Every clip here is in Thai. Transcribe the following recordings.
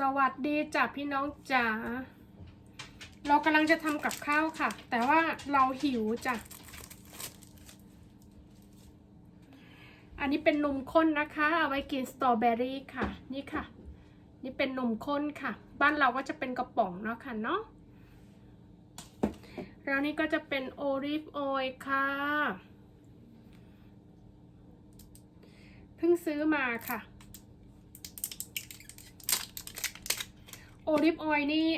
สวัสดีจ้ะพี่น้องจ๋า เรากำลังจะทำกับข้าวค่ะ แต่ว่าเราหิวจ้ะ อันนี้เป็นนมข้นนะคะ เอาไว้กินสตรอเบอรี่ค่ะ นี่ค่ะ นี่เป็นนมข้นค่ะ บ้านเราก็จะเป็นกระป๋องเนาะค่ะเนาะ แล้วนี่ก็จะเป็นโอลิฟออยล์ค่ะ เพิ่งซื้อมาค่ะ โอลิฟออยล์นี่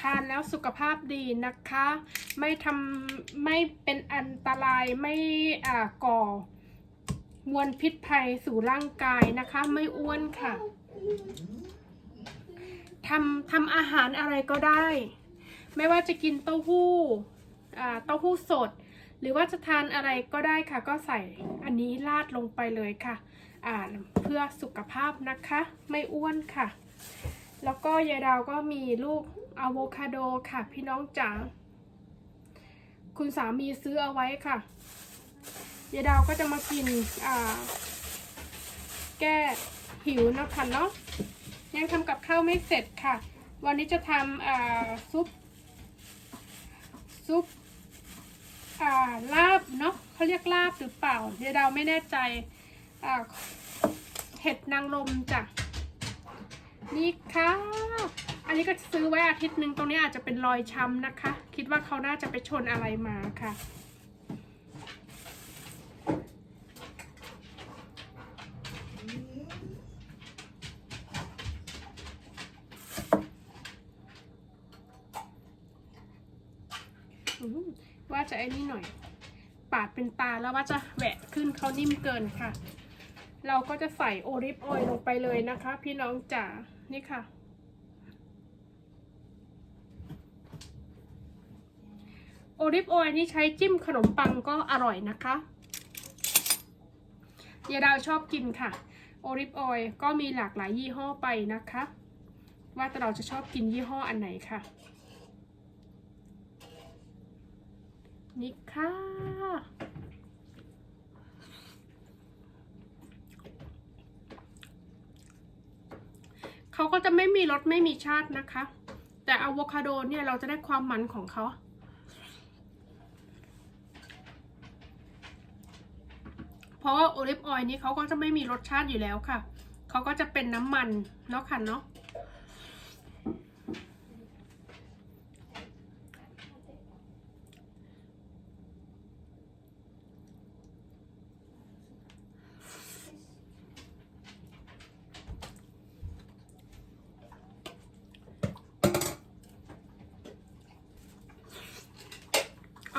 ทานแล้วสุขภาพดีนะคะ ไม่ทำไม่เป็นอันตรายไม่ก่อมวลพิษภัยสู่ร่างกายนะคะ ไม่อ้วนค่ะทำทำอาหารอะไรก็ได้ ไม่ว่าจะกินเต้าหู้เต้าหู้สด หรือว่าจะทานอะไรก็ได้ค่ะ ก็ใส่อันนี้ราดลงไปเลยค่ะเพื่อสุขภาพนะคะ ไม่อ้วนค่ะ แล้วก็ยายดาวก็มีลูกอะโวคาโดค่ะ พี่น้องจ๋า คุณสามีซื้อเอาไว้ค่ะยายดาวก็จะมากินอ่า แก้หิวนะคะเนาะ ยังทำกับข้าวไม่เสร็จค่ะ วันนี้จะทำอ่าซุป ซุปอ่าลาบเนาะเขาเรียกลาบหรือเปล่ายายดาวไม่แน่ใจอ่าเห็ดนางรมจ้ะ นี่ค่ะ อันนี้ก็ซื้อไว้อาทิตย์หนึ่งตรงนี้อาจจะเป็นรอยช้ำนะคะ คิดว่าเขาน่าจะไปชนอะไรมาค่ะ ว่าจะไอ้นี่หน่อย ปาดเป็นตาแล้วว่าจะแหวะขึ้นเขานิ่มเกินค่ะเราก็จะใส่โอลิฟออยล์ลงไปเลยนะคะ พี่น้องจ๋า นี่ค่ะ โอลิฟออยล์นี่ใช้จิ้มขนมปังก็อร่อยนะคะยายดาวชอบกินค่ะ โอลิฟออยล์ก็มีหลากหลายยี่ห้อไปนะคะ ว่าแต่เราจะชอบกินยี่ห้ออันไหนค่ะ นี่ค่ะ เขาก็จะไม่มีรสไม่มีชาตินะคะ แต่อะโวคาโดเนี่ยเราจะได้ความมันของเขาเพราะว่าโอลิฟออยล์นี้เขาก็จะไม่มีรสชาติอยู่แล้วค่ะ เขาก็จะเป็นน้ำมันเนาะค่ะเนาะ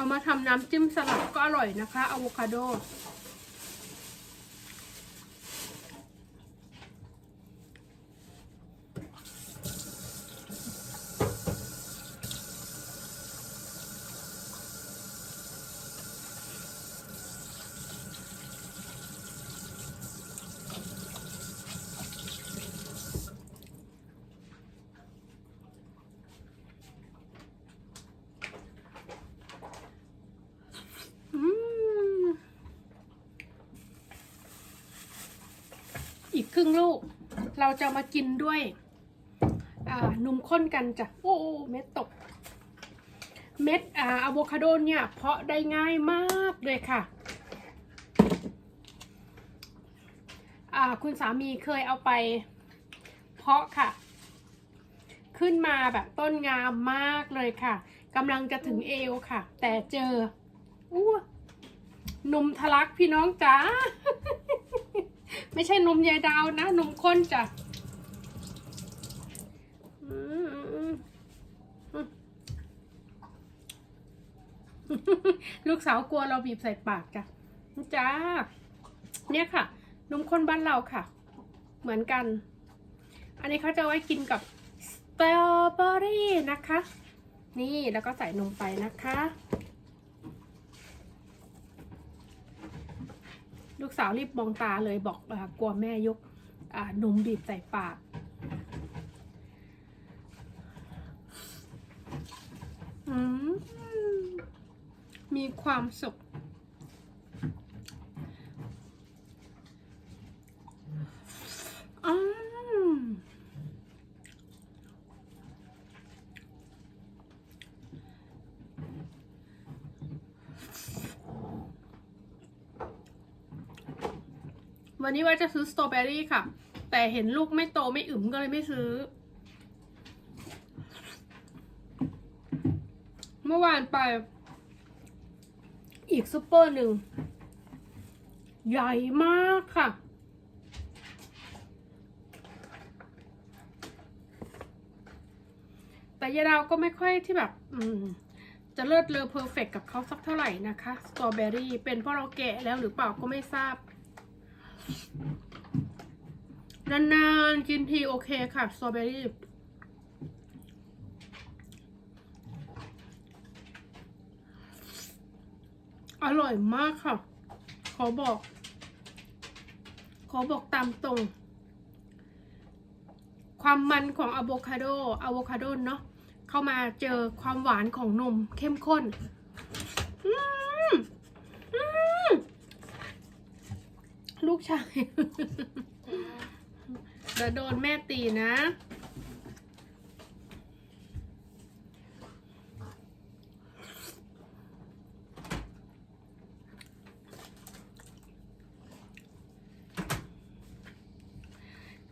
เอามาทำน้ำจิ้มสลัดก็อร่อยนะคะอะโวคาโด อืมอีก ครึ่งลูก เราจะมากินด้วยอ่านมข้นกันจ้ะโอ้เม็ดตก เม็ดอ่าอะโวคาโดเนี่ย เพาะได้ง่ายมากเลยค่ะคุณสามีเคยเอาไป เพาะค่ะ ขึ้นมาแบบต้นงามมากเลยค่ะกำลังจะถึงเอวค่ะ แต่เจออู้นมทะลักพี่น้องจ๋า ไม่ใช่นมยายดาวนะ นมข้นจ้ะลูกสาวกลัวเราบีบใส่ปากจ้ะจ้า เนี่ยค่ะ นมข้นบ้านเราค่ะ เหมือนกัน อันนี้เขาจะไว้กินกับสตรอเบอรี่นะคะ นี่แล้วก็ใส่นมไปนะคะ ลูกสาวรีบมองตาเลยบอกอกลัวแม่ยกนมบีบใส่ปากมมีความสุข อืม วันนี้ว่าจะซื้อสตรอเบอรี่ค่ะ แต่เห็นลูกไม่โตไม่อึมก็เลยไม่ซื้อ เมื่อวานไป อีกซุปเปอร์หนึ่ง ใหญ่มากค่ะ แต่ยายดาวก็ไม่ค่อยที่แบบ อืมจะเลิศเลอเพอร์เฟกกับเขาสักเท่าไหร่นะคะ สตรอเบอรี่เป็นเพราะเราแก่แล้วหรือเปล่าก็ไม่ทราบ นานๆกินทีโอเคค่ะสตรอเบอรี่อร่อยมากค่ะ ขอบอก ขอบอกตามตรง ความมันของอะโวคาโดอะโวคาโดเนาะเข้ามาเจอความหวานของนมเข้มข้น อืมอืม ลูกชายเดี๋ยวโดนแม่ตีนะ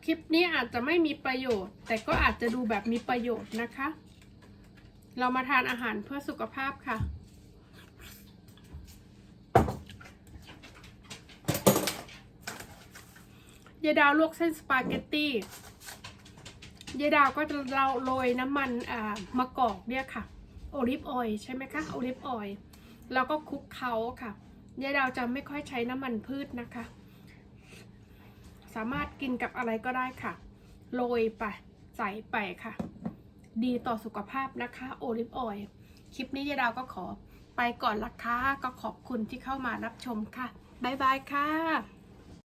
คลิปนี้อาจจะไม่มีประโยชน์ แต่ก็อาจจะดูแบบมีประโยชน์นะคะ เรามาทานอาหารเพื่อสุขภาพค่ะ ยายดาวลวกเส้นสปาเกตตี้ยายดาวก็จะเราโรยน้ำมันอ่ามะกอกเนี่ยค่ะ โอลิฟออยล์ใช่ไหมคะโอลิฟออยล์แล้วก็คลุกเคล้าค่ะยายดาวจะไม่ค่อยใช้น้ำมันพืชนะคะ สามารถกินกับอะไรก็ได้ค่ะ โรยไปใส่ไปค่ะ ดีต่อสุขภาพนะคะโอลิฟออยล์คลิปนี้ยายดาวก็ขอไปก่อนละค่ะก็ขอบคุณที่เข้ามารับชมค่ะบ๊ายบายค่ะ